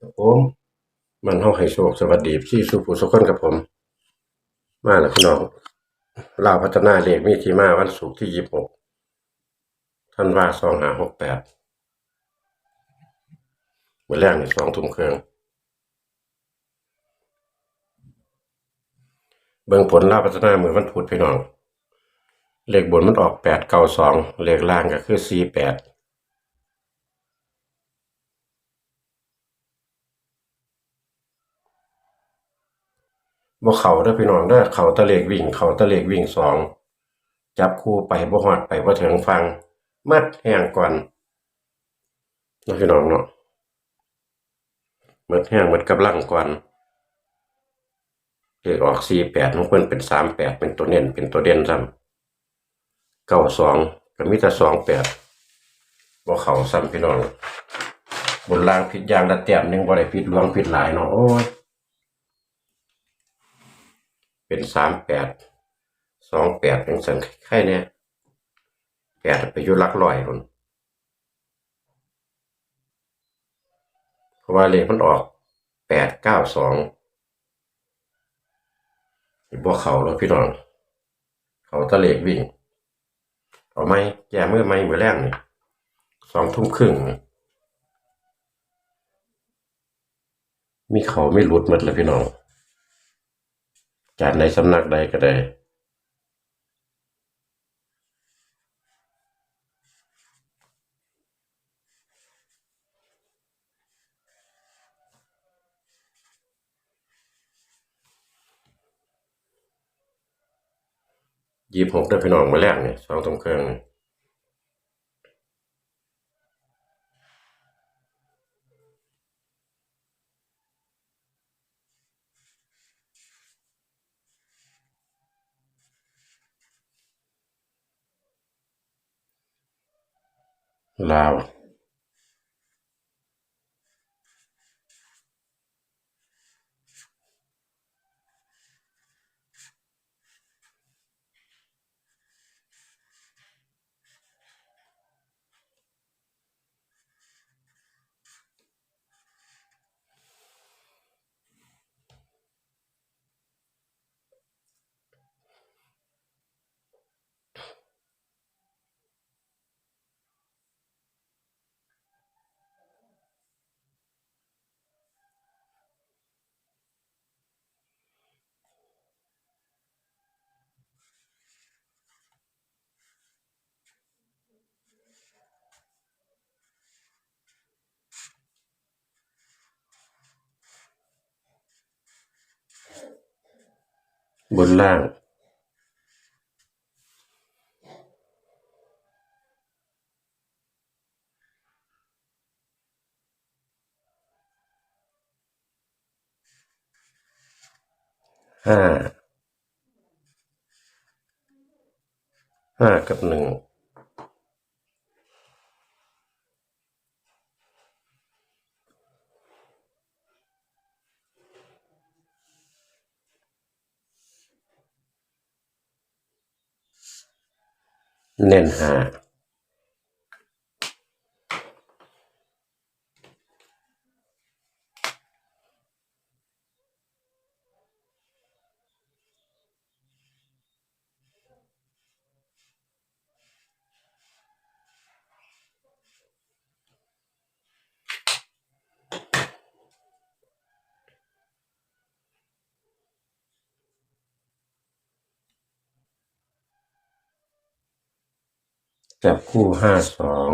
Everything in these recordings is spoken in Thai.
ผมมันเฮาให้โชคสวัสดีพี่สุผู้สุคนกับผม มาแล้วพี่น้องลาวพัฒนาเลขมีที่มาวันศุกร์ที่ยี่สิบหกท่านว่าสองหาหกแปดเมื่อแรกนี่สองทุ่มเครึ่งเบิ่งผลลาวพัฒนาเมื่อวันพุธพี่น้อง เลขบนมันออกแปดเก้าสองเลขล่างก็คือสี่แปด บ่เขาเด้อพี่น้องเด้อเขาตะเลขวิ่ง เขาตะเลขวิ่งสองจับคู่ไปบ่ฮอดไปบ่ถึงฟัง มัดแห้งก่อนนะพี่น้องเนาะมัดแห้งมัดกำลังก่อนเลขออก48ของเพิ่นเป็น38เป็นตัวเน้นเป็นตัวเด่นซ้ำ92ก็มีแต่28บ่เขาซ้ำพี่น้องบนล่างผิดยางละแต้มหนึ่งบ่ได้ผิดหลวงผิดหลายเนาะโอ้ย เป็นสามแปดสองแปดเป็นสันไข่เนี่ยแปดไปอยุลักลอยคนเพราะว่าเลขมันออกแปดเก้าสองบ่เขาแล้วพี่น้อง เขาตะเลขวิ่ง เอาไหมแย่เมื่อไม่เมื่อแรกนี่สองทุ่มครึ่งมีเขาไม่หลุดหมดเลยพี่น้อง จากในสำนักใดก็ได้ยี่สิบหกได้พี่น้องมาแรกเนี่ยสองตรงเครื่องเนี่ยา บนล่าง ห้า ห้ากับหนึ่ง เน้นหา จับคู่ห้าสอง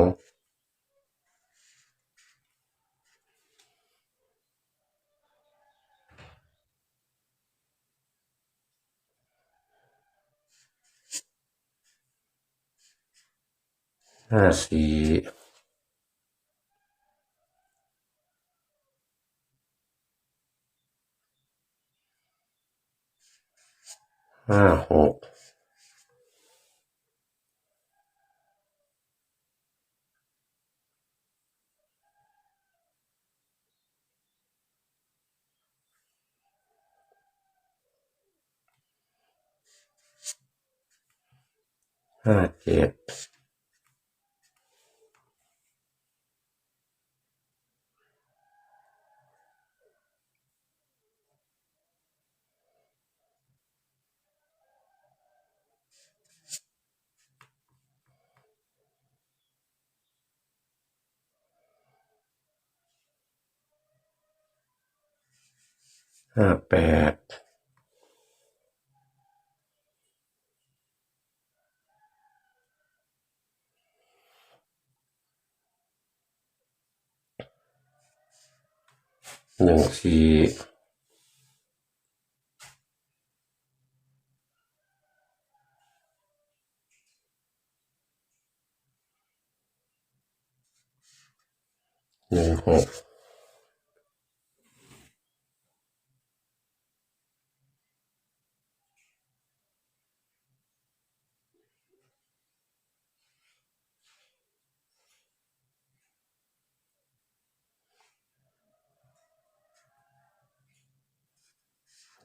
ห้าสี่ห้าหก ห้าเจ็ดห้าแปด หนึ่งสี่หนึ่งหก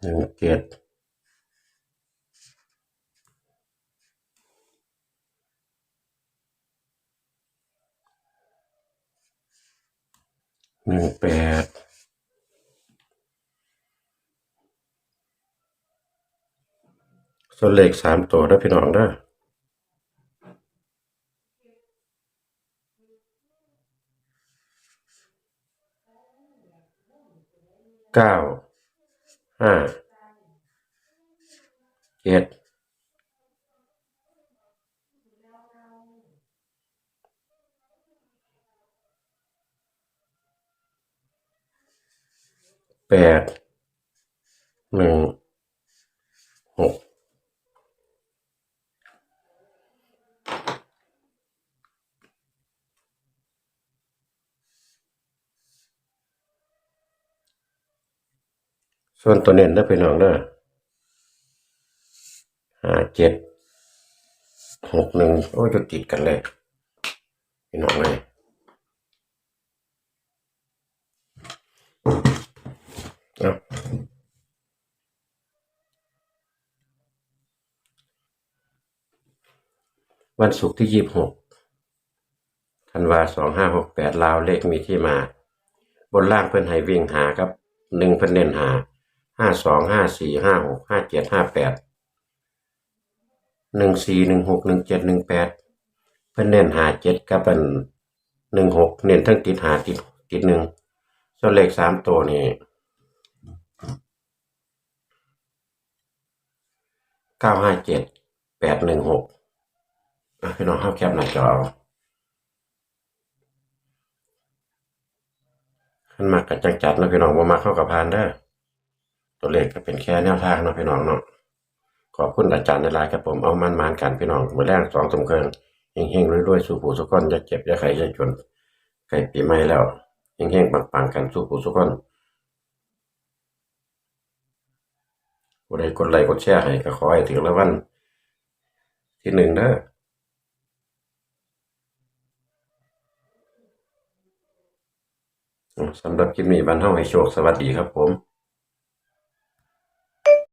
หนึ่งเจ็ดหนึ่งแปดส่วนเลขสามตัวได้พี่น้องเด้เก้า ห้าเจ็ดแปดหนึ่ง ส่วนตัวเน้นได้อพี่น้องเด้อห้าเจ็ดหกหนึ่งโอ้ยจะติดกันเลยพี่น้องเลยวันศุกร์ที่ยี่สิบหกธันวาสองห้าหกแปดลาวเลขมีที่มา บนล่างเพิ่นให้วิ่งหาครับหนึ่งเพิ่นเน้นหา ห้าสองห้าสี่ห้าหกห้าเจ็ดห้าแปดหนึ่งสี่หนึ่งหกหนึ่งเจ็ดหนึ่งแปดเพิ่นเน้นหาเจ็ดกับเป็นหนึ่งหกเน้นทั้งติดหาติดติดหนึ่งส่วนเลขสามตัวนี่เก้าห้าเจ็ดแปดหนึ่งหกพี่น้องเข้าแคปหน้าจอเอาขันมากกับจังจัดเนาะพี่น้องบ่มาเข้ากับพานเด้ ตัวเลขก็เป็นแค่แนวทางเนาะพี่น้องเนาะขอบคุณอาจารย์ในไลน์ครับผมเอามันมานกันพี่น้องมือแรกสองสมเคิงเฮงๆรวยๆสู่ผู้สุกคนอย่าเจ็บอย่าไข้อย่าจนใกล้ปีใหม่แล้วเฮงๆปังๆกันสู่ผู้สุกคนผู้ใดกดไลค์กดแชร์ให้ก็ขอให้ถึงรางวัลที่หนึ่งเด้อสำหรับคลิปนี้บ้านเฮาให้โชคสวัสดีครับผม